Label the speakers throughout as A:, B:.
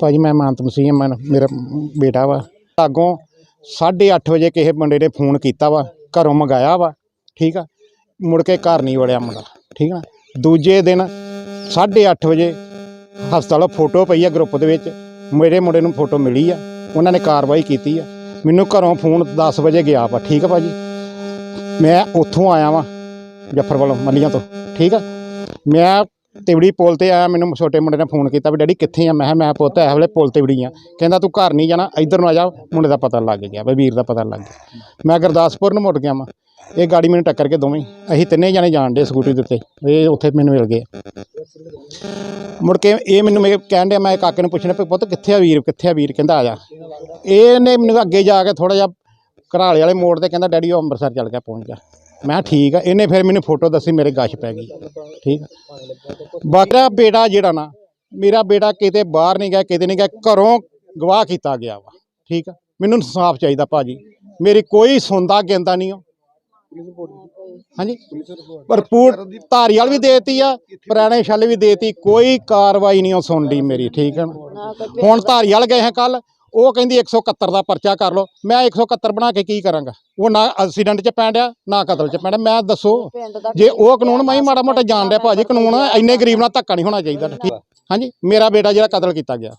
A: ਭਾਜੀ ਮੈਂ ਮਾਨਤ ਮਸੀਹ ਮੈਂ, ਮੇਰਾ ਬੇਟਾ ਵਾ। ਅੱਗੋਂ 8:30 ਵਜੇ ਕਿਸੇ ਮੁੰਡੇ ਨੇ ਫੋਨ ਕੀਤਾ ਵਾ, ਘਰੋਂ ਮੰਗਾਇਆ ਵਾ, ਠੀਕ ਆ? ਮੁੜ ਕੇ ਘਰ ਨਹੀਂ ਵੜਿਆ ਮੁੰਡਾ, ਠੀਕ ਆ ਦੂਜੇ ਦਿਨ 8:30 ਵਜੇ ਹਸਪਤਾਲੋਂ ਫੋਟੋ ਪਈ ਆ ਗਰੁੱਪ ਦੇ ਵਿੱਚ, ਮੇਰੇ ਮੁੰਡੇ ਨੂੰ ਫੋਟੋ ਮਿਲੀ ਆ, ਉਹਨਾਂ ਨੇ ਕਾਰਵਾਈ ਕੀਤੀ ਆ। ਮੈਨੂੰ ਘਰੋਂ ਫੋਨ 10 ਵਜੇ ਗਿਆ ਵਾ, ਠੀਕ ਆ ਭਾਜੀ? ਮੈਂ ਉੱਥੋਂ ਆਇਆ ਵਾਂ, ਜੱਫਰ ਵੱਲੋਂ ਮੱਲੀਆਂ ਤੋਂ, ਠੀਕ ਆ? ਮੈਂ ਤਿਵੜੀ ਪੁਲ ਤੇ ਆਇਆ, ਮੈਨੂੰ ਛੋਟੇ ਮੁੰਡੇ ਨੇ ਫੋਨ ਕੀਤਾ ਵੀ, ਡੈਡੀ ਕਿੱਥੇ ਆ? ਮੈਂ ਕਿਹਾ, ਮੈਂ ਪੁੱਤ ਇਸ ਵੇਲੇ ਪੁਲ ਤਿਵੜੀ ਆ। ਕਹਿੰਦਾ, ਤੂੰ ਘਰ ਨਹੀਂ ਜਾਣਾ, ਇੱਧਰ ਨੂੰ ਆ ਜਾ। ਮੁੰਡੇ ਦਾ ਪਤਾ ਲੱਗ ਗਿਆ ਬਈ ਵੀਰ ਦਾ ਪਤਾ ਲੱਗ ਗਿਆ। ਮੈਂ ਗੁਰਦਾਸਪੁਰ ਨੂੰ ਮੁੜ ਗਿਆ ਵਾਂ। ਇਹ ਗਾੜੀ ਮੈਨੂੰ ਟੱਕਰ ਕੇ ਦੋਵੇਂ, ਅਸੀਂ ਤਿੰਨੇ ਜਾਣੇ ਜਾਣ ਡੇ ਸਕੂਟਰੀ ਦੇ ਉੱਤੇ ਇਹ ਉੱਥੇ ਮੈਨੂੰ ਮਿਲ ਗਏ। ਮੁੜ ਕੇ ਇਹ ਮੈਨੂੰ ਮੇਰੇ ਕਹਿਣ ਡਿਆ, ਮੈਂ ਕਾਕੇ ਨੂੰ ਪੁੱਛਣਾ ਵੀ ਪੁੱਤ ਕਿੱਥੇ ਆ ਵੀਰ, ਕਿੱਥੇ ਆ ਵੀਰ? ਕਹਿੰਦਾ, ਆ ਜਾ। ਇਹਨੇ ਮੈਨੂੰ ਅੱਗੇ ਜਾ ਕੇ ਥੋੜਾ ਜਿਹਾ ਘਰਾਲੇ ਵਾਲੇ ਮੋੜ ਤੇ ਕਹਿੰਦਾ, ਡੈਡੀ ਉਹ ਅੰਮ੍ਰਿਤਸਰ ਚੱਲ ਗਿਆ, ਪਹੁੰਚ ਗਿਆ ਮੈਂ ਠੀਕ ਆ, ਇਹਨੇ ਫਿਰ ਮੈਨੂੰ ਫੋਟੋ ਦੱਸੀ, ਮੇਰੇ ਗਸ਼ ਪੈ ਗਈ। ਠੀਕ ਆ। ਬਾਕੀ ਬੇਟਾ ਜਿਹੜਾ ਨਾ, ਮੇਰਾ ਬੇਟਾ ਕਿਤੇ ਬਾਹਰ ਨਹੀਂ ਗਿਆ, ਕਿਤੇ ਨਹੀਂ ਗਿਆ, ਘਰੋਂ ਗਵਾਹ ਕੀਤਾ ਗਿਆ ਵਾ। ਠੀਕ ਆ। ਮੈਨੂੰ ਇਨਸਾਫ ਚਾਹੀਦਾ ਭਾਜੀ। ਮੇਰੀ ਕੋਈ ਸੁਣਦਾ ਗਿੰਦਾ ਨਹੀਂ ਉਹ ਹਾਂਜੀ? ਭਰਪੂਰ ਧਾਰੀਵਾਲ ਵੀ ਦੇਤੀ ਆ, ਪੁਰਾਣੇ ਛੱਲ ਵੀ ਦੇਤੀ, ਕੋਈ ਕਾਰਵਾਈ ਨਹੀਂ ਉਹ ਸੁਣਦੀ ਮੇਰੀ, ਠੀਕ ਹੈ ਨਾ। ਹੁਣ ਧਾਰੀਵਾਲ ਗਏ ਹਾਂ ਕੱਲ ਉਹ ਕਹਿੰਦੀ 171 ਦਾ ਪਰਚਾ ਕਰ ਲਓ। ਮੈਂ 171 ਬਣਾ ਕੇ ਕੀ ਕਰਾਂਗਾ? ਉਹ ਨਾ ਐਕਸੀਡੈਂਟ 'ਚ ਪੈਂਡਿਆ ਨਾ ਕਤਲ 'ਚ ਪੈਂਡਿਆ ਮੈਂ ਦੱਸੋ ਜੇ ਉਹ ਕਾਨੂੰਨ ਮੈਂ ਹੀ ਮਾੜਾ ਮੋਟਾ ਜਾਣ ਰਿਹਾ ਭਾਜੀ ਕਾਨੂੰਨ ਇੰਨੇ ਗਰੀਬ ਨਾਲ ਧੱਕਾ ਨਹੀਂ ਹੋਣਾ ਚਾਹੀਦਾ। ਹਾਂਜੀ ਮੇਰਾ ਬੇਟਾ ਜਿਹੜਾ ਕਤਲ ਕੀਤਾ ਗਿਆ।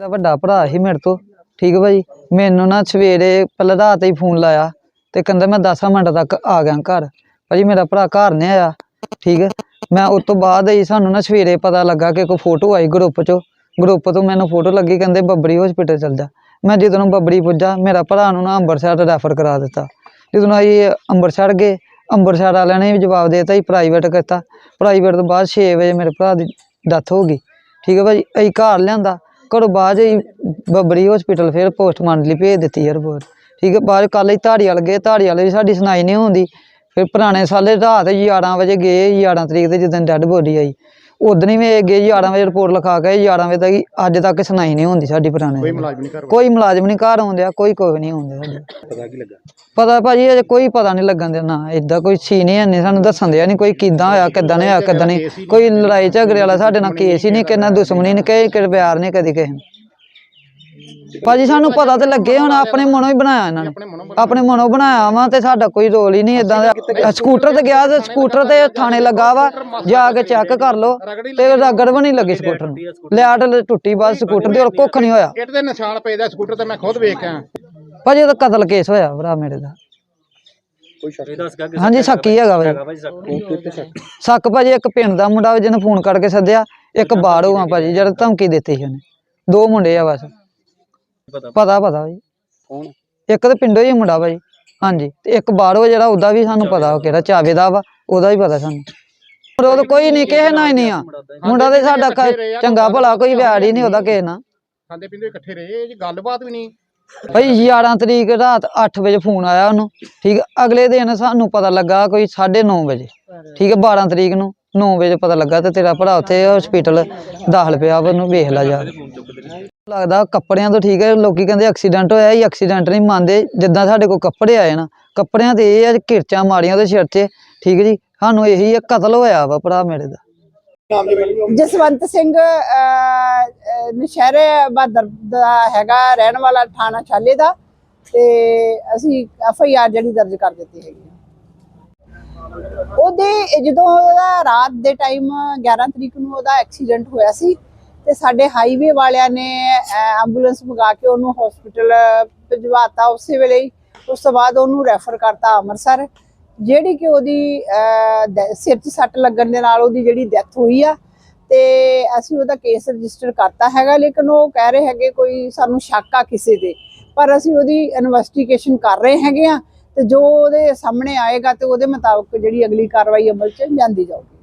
B: ਦਾ ਵੱਡਾ ਭਰਾ ਸੀ ਮੇਰੇ ਤੋਂ ਠੀਕ ਹੈ ਭਾਜੀ? ਮੈਨੂੰ ਨਾ ਸਵੇਰੇ ਪਹਿਲਾਂ ਰਾਤ ਹੀ ਫੋਨ ਲਾਇਆ ਤੇ ਕਹਿੰਦਾ ਮੈਂ 10 ਮਿੰਟ ਤੱਕ ਆ ਗਿਆ ਘਰ। ਭਾਜੀ ਮੇਰਾ ਭਰਾ ਘਰ ਨਹੀਂ ਆਇਆ ਠੀਕ ਹੈ ਮੈਂ ਉਸ ਤੋਂ ਬਾਅਦ ਹੀ ਸਾਨੂੰ ਨਾ ਸਵੇਰੇ ਪਤਾ ਲੱਗਾ ਕਿ ਕੋਈ ਫੋਟੋ ਆਈ ਗਰੁੱਪ 'ਚੋਂ। ਗਰੁੱਪ ਤੋਂ ਮੈਨੂੰ ਫੋਟੋ ਲੱਗੀ, ਕਹਿੰਦੇ ਬੱਬਰੀ ਹਸਪੀਟਲ ਚੱਲ ਜਾ। ਮੈਂ ਜਦੋਂ ਨੂੰ ਬੱਬਰੀ ਪੁੱਜਾ, ਮੇਰਾ ਭਰਾ ਨੂੰ ਨਾ ਅੰਮ੍ਰਿਤਸਰ ਰੈਫਰ ਕਰਾ ਦਿੱਤਾ। ਜਦੋਂ ਅਸੀਂ ਅੰਮ੍ਰਿਤਸਰ ਗਏ, ਅੰਮ੍ਰਿਤਸਰ ਵਾਲਿਆਂ ਨੇ ਵੀ ਜਵਾਬ ਦੇਤਾ ਦਿੱਤਾ ਹੀ ਪ੍ਰਾਈਵੇਟ ਕੀਤਾ। ਪ੍ਰਾਈਵੇਟ ਤੋਂ ਬਾਅਦ 6 ਵਜੇ ਮੇਰੇ ਭਰਾ ਦੀ ਡੈਥ ਹੋ ਗਈ। ਠੀਕ ਹੈ ਭਾਜੀ, ਅਸੀਂ ਘਰ ਲਿਆਂਦਾ। ਘਰੋਂ ਬਾਅਦ ਹੀ ਬੱਬਰੀ ਹਸਪੀਟਲ ਫਿਰ ਪੋਸਟਮਾਰਟਮ ਲਈ ਭੇਜ ਦਿੱਤੀ ਹੈ ਰਿਪੋਰਟ ਠੀਕ ਹੈ, ਬਾਅਦ ਕੱਲ੍ਹ ਹੀ ਧਾੜੀ ਵਾਲ ਗਏ। ਧਾੜੀ ਵਾਲੇ ਵੀ ਸਾਡੀ ਸੁਣਾਈ ਨਹੀਂ ਹੁੰਦੀ। ਫਿਰ ਪੁਰਾਣੇ ਸਾਲੇ ਰਾਤ 11 ਵਜੇ ਗਏ 11 ਤਰੀਕ ਤੇ ਜਦੋਂ ਡੈੱਡ ਬੋਡੀ ਆਈ। ਉਦੋਂ ਹੀ ਵੀ ਗਏ 11 ਵਜੇ ਰਿਪੋਰਟ ਲਿਖਾ ਕੇ 11 ਵਜੇ ਤੱਕ ਅੱਜ ਤੱਕ ਸੁਣਾਈ ਨਹੀਂ ਹੁੰਦੀ ਸਾਡੀ ਪੁਰਾਣੇ
A: ਕੋਈ
B: ਦੀ।
A: ਮੁਲਾਜ਼ਮ ਨਹੀਂ ਕਰ
B: ਕੋਈ ਮੁਲਾਜ਼ਮ ਨਹੀਂ ਘਰ ਆਉਂਦਿਆ ਕੋਈ ਕੋਈ ਨਹੀਂ ਆਉਂਦਾ ਸਾਡੇ।
A: ਪਤਾ ਕੀ ਲੱਗਾ?
B: ਪਤਾ ਭਾਜੀ ਅਜੇ ਕੋਈ ਪਤਾ ਨਹੀਂ ਲੱਗਣ ਦਿਆ ਨਾ ਇਦਾਂ ਕੋਈ ਸੀ ਨਹੀਂ ਨਹੀਂ ਸਾਨੂੰ ਦੱਸਣ ਦਿਆ ਨਹੀਂ ਕੋਈ ਕਿੱਦਾਂ ਹੋਇਆ ਕਿੱਦਾਂ ਨਹੀਂ ਹੋਇਆ ਕਿੱਦਾਂ ਨਹੀਂ। ਕੋਈ ਲੜਾਈ ਝਗੜੇ ਵਾਲਾ ਸਾਡੇ ਨਾਲ ਕੇਸ ਹੀ ਨਹੀਂ ਕਿੰਨਾ ਦੁਸ਼ਮਣੀ ਨਹੀਂ ਕਹੇ ਕਿ ਪਿਆਰ ਨਹੀਂ ਕਦੀ ਕਿਸੇ ਨੂੰ। ਭਾਜੀ ਸਾਨੂੰ ਪਤਾ ਤੇ ਲੱਗੇ ਹੁਣ ਆਪਣੇ ਮਨੋਂ ਹੀ ਬਣਾਇਆ ਇਹਨਾਂ ਨੇ। ਆਪਣੇ ਮਨੋਂ ਬਣਾਇਆ। ਵਾ ਤੇ ਸਾਡਾ ਕੋਈ ਰੋਲ ਹੀ ਨਹੀਂ ਇਦਾਂ ਦਾ। ਸਕੂਟਰ ਤੇ ਗਿਆ ਤੇ ਸਕੂਟਰ ਤੇ ਥਾਣੇ ਲੱਗਾ ਵਾ ਜਾ ਕੇ ਚੈੱਕ ਕਰ ਲਓ ਤੇ ਰਗੜ ਵੀ ਨਹੀਂ ਲੱਗੀ ਸਕੂਟਰ ਨੂੰ ਲਿਆਟ ਟੁੱਟੀ ਬਾਅਦ ਸਕੂਟਰ ਦੀ ਹੋਰ ਕੁੱਖ ਨਹੀਂ ਹੋਇਆ।
A: ਇੱਟ ਦੇ ਨਿਸ਼ਾਨ ਪਏ ਦਾ ਸਕੂਟਰ ਤੇ ਮੈਂ ਖੁਦ ਵੇਖਿਆ।
B: ਭਾਜੀ ਉਹਦਾ ਕਤਲ ਕੇਸ ਹੋਇਆ ਭਰਾ ਮੇਰੇ ਦਾ। ਹਾਂਜੀ ਸ਼ੱਕੀ ਹੈਗਾ ਭਾਜੀ ਸ਼ੱਕ ਭਾਜੀ ਇੱਕ ਪਿੰਡ ਦਾ ਮੁੰਡਾ ਜਿਹਨੇ ਫੋਨ ਕਰਕੇ ਸੱਦਿਆ ਇੱਕ ਬਾਹਰੋਂ ਆ ਭਾਜੀ ਜਿਹੜਾ ਧਮਕੀ ਦਿੱਤੀ ਸੀ ਉਹਨੇ। ਦੋ ਮੁੰਡੇ ਆ ਬਸ। ਪਤਾ? ਪਤਾ
A: ਕੌਣ?
B: ਇੱਕ ਤਾਂ ਪਿੰਡੋਂ ਹੀ ਮੁੰਡਾ ਭਾਜੀ ਹਾਂਜੀ। ਤੇ ਇੱਕ ਬਾਹਰੋਂ ਜਿਹੜਾ ਉਹਦਾ ਵੀ ਸਾਨੂੰ ਪਤਾ ਉਹ ਕਿਹੜਾ ਚਾਵੇ ਦਾ ਵਾ ਉਹਦਾ ਵੀ ਪਤਾ ਸਾਨੂੰ। ਪਰ ਉਹ ਤਾਂ ਕੋਈ ਨਹੀਂ ਕਿਸੇ ਨਾਲ ਹੀ ਨਹੀਂ ਆ। ਮੁੰਡਾ ਤੇ ਸਾਡਾ ਕ- ਚੰਗਾ ਭਲਾ ਕੋਈ ਵਿਆੜ ਹੀ ਨਹੀਂ ਉਹਦਾ ਕਿਸੇ ਨਾਲ।
A: ਖਾਂਦੇ ਪੀਂਦੇ ਇਕੱਠੇ ਰਹੇ ਇਹ 'ਚ ਗੱਲਬਾਤ ਵੀ ਨਹੀਂ।
B: ਭਾਈ 11 ਤਰੀਕ ਰਾਤ 8 ਵਜੇ ਫੋਨ ਆਇਆ ਉਹਨੂੰ ਠੀਕ। ਅਗਲੇ ਦਿਨ ਸਾਨੂੰ ਪਤਾ ਲੱਗਾ ਕੋਈ 9:30 ਵਜੇ ਠੀਕ ਹੈ 12 ਤਰੀਕ ਨੂੰ 9 ਵਜੇ ਪਤਾ ਲੱਗਾ ਤੇ ਤੇਰਾ ਭਰਾ ਉੱਥੇ ਹਸਪੀਟਲ ਦਾਖਲ ਪਿਆ ਵਾ, ਉਹਨੂੰ ਵੇਖ ਲਾ ਜਾ ਲੱਗਦਾ ਕੱਪੜਿਆਂ ਤੋਂ ਠੀਕ ਹੈ ਲੋਕੀ ਕਹਿੰਦੇ ਐਕਸੀਡੈਂਟ ਹੋਇਆ ਇਹ ਐਕਸੀਡੈਂਟ ਨਹੀਂ ਮੰਨਦੇ ਜਿੱਦਾਂ ਸਾਡੇ ਕੋਲ ਕੱਪੜੇ ਆਏ ਨਾ ਕੱਪੜਿਆਂ ਤੇ ਇਹ ਆ ਕਿਰਚਾਂ ਮਾਰੀਆਂ ਉਹਦੇ ਸਿਰ 'ਚ ਠੀਕ ਹੈ ਜੀ ਸਾਨੂੰ ਇਹੀ ਹੈ ਕਤਲ ਹੋਇਆ ਵਾ ਭਰਾ ਮੇਰੇ ਦਾ
C: ਜਸਵੰਤ ਸਿੰਘ ਨਸ਼ਹਿਰੇ ਬਹਾਦਰ ਦਾ ਹੈਗਾ ਰਹਿਣ ਵਾਲਾ ਥਾਣਾ ਛਾਲੇ ਦਾ ਤੇ ਅਸੀਂ ਐਫ ਆਈ ਆਰ ਜਿਹੜੀ ਦਰਜ ਕਰ ਦਿੱਤੀ ਹੈਗੀ। ਉਹਦੇ ਜਦੋਂ ਰਾਤ ਦੇ ਟਾਈਮ 11 ਤਰੀਕ ਨੂੰ ਉਹਦਾ ਐਕਸੀਡੈਂਟ ਹੋਇਆ ਸੀ ਤੇ ਸਾਡੇ ਹਾਈਵੇ ਵਾਲਿਆਂ ਨੇ ਅਹ, ਐਂਬੂਲੈਂਸ ਮੰਗਾ ਕੇ ਉਹਨੂੰ ਹਸਪੀਟਲ ਭਿਜਵਾਤਾ ਉਸੇ ਵੇਲੇ ਹੀ। ਉਸ ਤੋਂ ਬਾਅਦ ਉਹਨੂੰ ਰੈਫਰ ਕਰਤਾ ਅੰਮ੍ਰਿਤਸਰ ਜਿਹੜੀ ਕਿ ਉਹਦੀ ਸਿਰ 'ਚ ਸੱਟ ਲੱਗਣ ਦੇ ਨਾਲ ਉਹਦੀ ਜਿਹੜੀ ਡੈਥ ਹੋਈ ਆ। ਤੇ ਅਸੀਂ ਉਹਦਾ ਕੇਸ ਰਜਿਸਟਰ ਕਰਤਾ ਹੈਗਾ ਲੇਕਿਨ ਉਹ ਕਹਿ ਰਹੇ ਹੈਗੇ ਕੋਈ ਸਾਨੂੰ ਸ਼ੱਕ ਆ ਕਿਸੇ ਤੇ। ਪਰ ਅਸੀਂ ਉਹਦੀ ਇਨਵੈਸਟੀਗੇਸ਼ਨ ਕਰ ਰਹੇ ਹੈਗੇ ਆ ਤੇ ਜੋ ਉਹਦੇ ਸਾਹਮਣੇ ਆਏਗਾ ਤੇ ਉਹਦੇ ਮੁਤਾਬਕ ਜਿਹੜੀ ਅਗਲੀ ਕਾਰਵਾਈ ਅਮਲ 'ਚ ਜਾਂਦੀ ਜਾਊਗੀ।